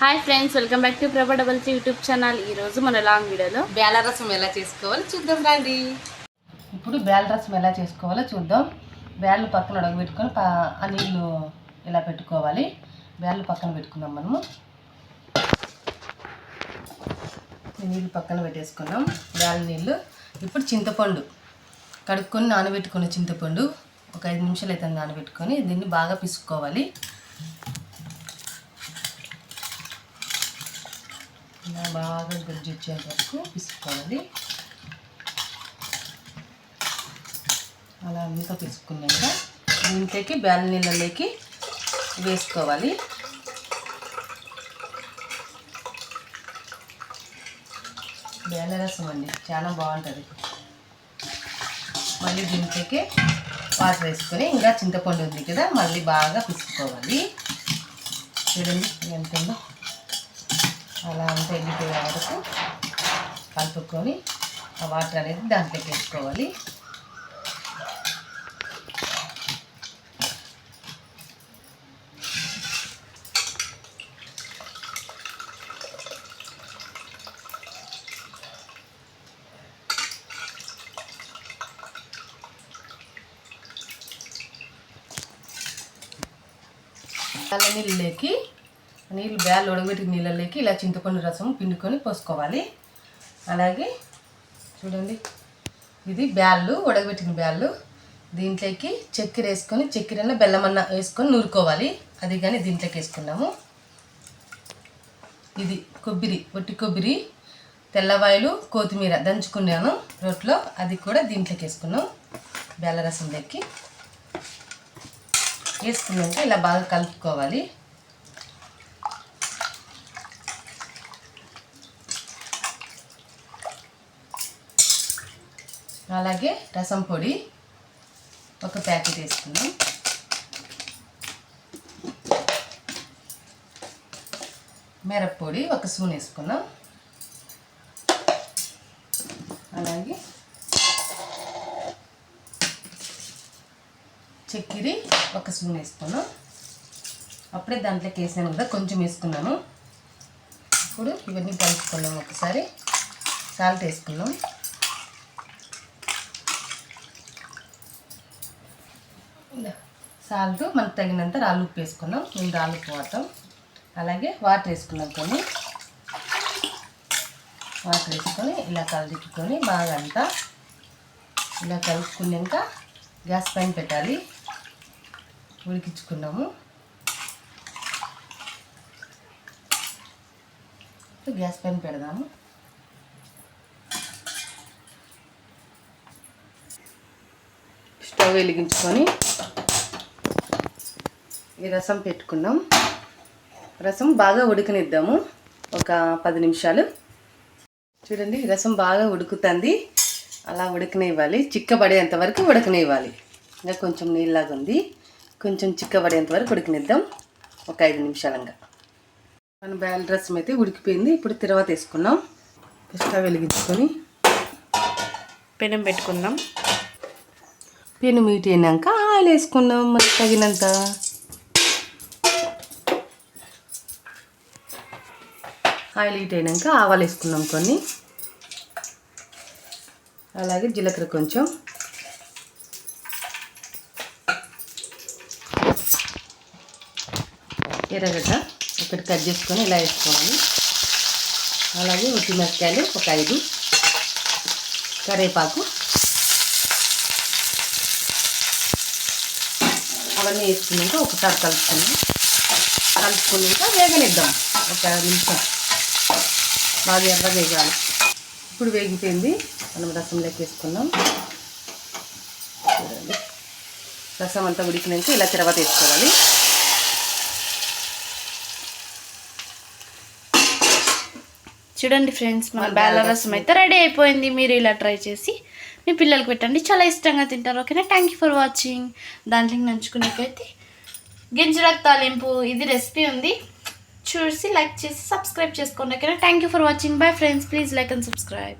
Hi friends welcome back to Prabha double three YouTube channel ఈరోజు మన long వీడియోలో బేల రసం ఎలా చేసుకోవాలో చూద్దాం రండి. ఇప్పుడు బేల రసం ఎలా చేసుకోవాలో చూద్దాం. బేళ్ళు పక్కన ఉడకబెట్టుకొని ఆ నీళ్ళు ఇలా పెట్టుకోవాలి. బేళ్ళు పక్కన పెట్టుకుందాం మనము. నీళ్ళు పక్కన పెట్టేసుకున్నాం. బేళ్ళ నీళ్ళు. ఇప్పుడు చింతపండు కడుక్కొని నానబెట్టుకున్న చింతపండు ఒక ఐదు నిమిషాలు అయితే నానబెట్టుకొని దీన్ని బాగా పిసుకోవాలి ఇలా బాగా గుజ్జు వరకు పిసుకోవాలి అలా అంతా పిసుకున్నాక దీంట్లోకి బేల నీళ్ళలోకి వేసుకోవాలి. బేల రసం అండి చాలా బాగుంటుంది. మళ్ళీ దీంట్లోకి వాటర్ వేసుకొని ఇంకా చింతపండు ఉంది కదా మళ్ళీ బాగా పిసుకోవాలి చూడండి ఎంత ఉందో. అలా అంతా ఎండిపోయే వరకు కలుపుకొని ఆ వాటర్ అనేది దాంట్లోకి వేసుకోవాలి. నీళ్ళకి నీళ్ళు బ్యాలు ఉడకబెట్టిన నీళ్ళలోకి ఇలా చింతపండు రసం పిండుకొని పోసుకోవాలి. అలాగే చూడండి ఇది బ్యాళ్ళు ఉడకబెట్టిన బ్యాళ్ళు దీంట్లోకి చక్కెర వేసుకొని చక్కెరన్న బెల్లమన్న వేసుకొని నూరుకోవాలి. అది కానీ దీంట్లోకి వేసుకున్నాము. ఇది కొబ్బరి ఒట్టి కొబ్బరి తెల్లవాయలు కొత్తిమీర దంచుకున్నాను రోట్లో అది కూడా దీంట్లోకి వేసుకున్నాం బెల్లరసం లెక్కి వేసుకున్నాక ఇలా బాగా కలుపుకోవాలి. అలాగే రసం పొడి ఒక ప్యాకెట్ వేసుకున్నాం మిరప్పొడి ఒక స్పూన్ వేసుకున్నాం అలాగే చక్కెర ఒక స్పూన్ వేసుకున్నాం అప్పుడే దాంట్లోకి వేసాను కదా కొంచెం వేసుకున్నాను. ఇప్పుడు ఇవన్నీ కలుపుకున్నాం ఒకసారి. సాల్ట్ వేసుకున్నాం సాల్ట్ మనకు తగినంత రాళ్ళు ఉప్పు వేసుకున్నాం. మేము రాళ్ళు పోతాం అలాగే వాటర్ వేసుకున్నాం కొన్ని. వాటర్ వేసుకొని ఇలా కలిదిప్పుకొని బాగా అంతా ఇలా కలుపుకున్నాక గ్యాస్ పైన పెట్టాలి. ఉడికించుకున్నాము. గ్యాస్ పైన పెడదాము. స్టవ్ వెలిగించుకొని ఈ రసం పెట్టుకున్నాం. రసం బాగా ఉడకనిద్దాము. ఒక పది నిమిషాలు. చూడండి రసం బాగా ఉడుకుతుంది. అలా ఉడకనివ్వాలి. చిక్కబడేంత వరకు ఉడకనివ్వాలి. ఇంకా కొంచెం నీళ్ళలాగా ఉంది కొంచెం చిక్కబడేంత వరకు ఉడకనిద్దాం. ఒక ఐదు నిమిషాలంగా. మన బ్యాల్ రసం అయితే ఉడికిపోయింది. ఇప్పుడు తర్వాత వేసుకున్నాం స్టవ్ వెలిగించుకొని పెనం పెట్టుకుందాం. పెను మీట్ అయినాక ఆయిల్ వేసుకున్నాం మరి తగినంత. ఆయిల్ హీట్ అయినాక ఆవాలు వేసుకున్నాం కొన్ని. అలాగే జీలకర్ర కొంచెం. ఎర్రగడ్డ ఒకటి కట్ చేసుకొని ఇలా వేసుకోవాలి. అలాగే ఉట్టి మిరపకాయలు ఒక ఐదు. కరివేపాకు అవన్నీ వేసుకున్నాక ఒకసారి కలుపుకున్నాం కలుపుకున్నాక వేగనిద్దాం. ఒక నిమిషం. బాగా ఎర్ర వేగాలి. ఇప్పుడు వేగిపోయింది. మనం రసంలోకి వేసుకున్నాం చూడండి. రసం అంతా ఉడికినాక ఇలా తర్వాత వేసుకోవాలి. చూడండి ఫ్రెండ్స్ మన బేల రసం అయితే రెడీ అయిపోయింది. మీరు ఇలా ట్రై చేసి మీ పిల్లలకి పెట్టండి. చాలా ఇష్టంగా తింటారు ఓకేనా? థ్యాంక్ యూ ఫర్ వాచింగ్ దాంట్లో నంచుకునేకైతే గింజరాకు తాలింపు ఇది రెసిపీ ఉంది. చూసి లైక్ చేసి సబ్స్క్రైబ్ చేసుకోండి ఓకేనా? Thank you for watching bye friends please like and subscribe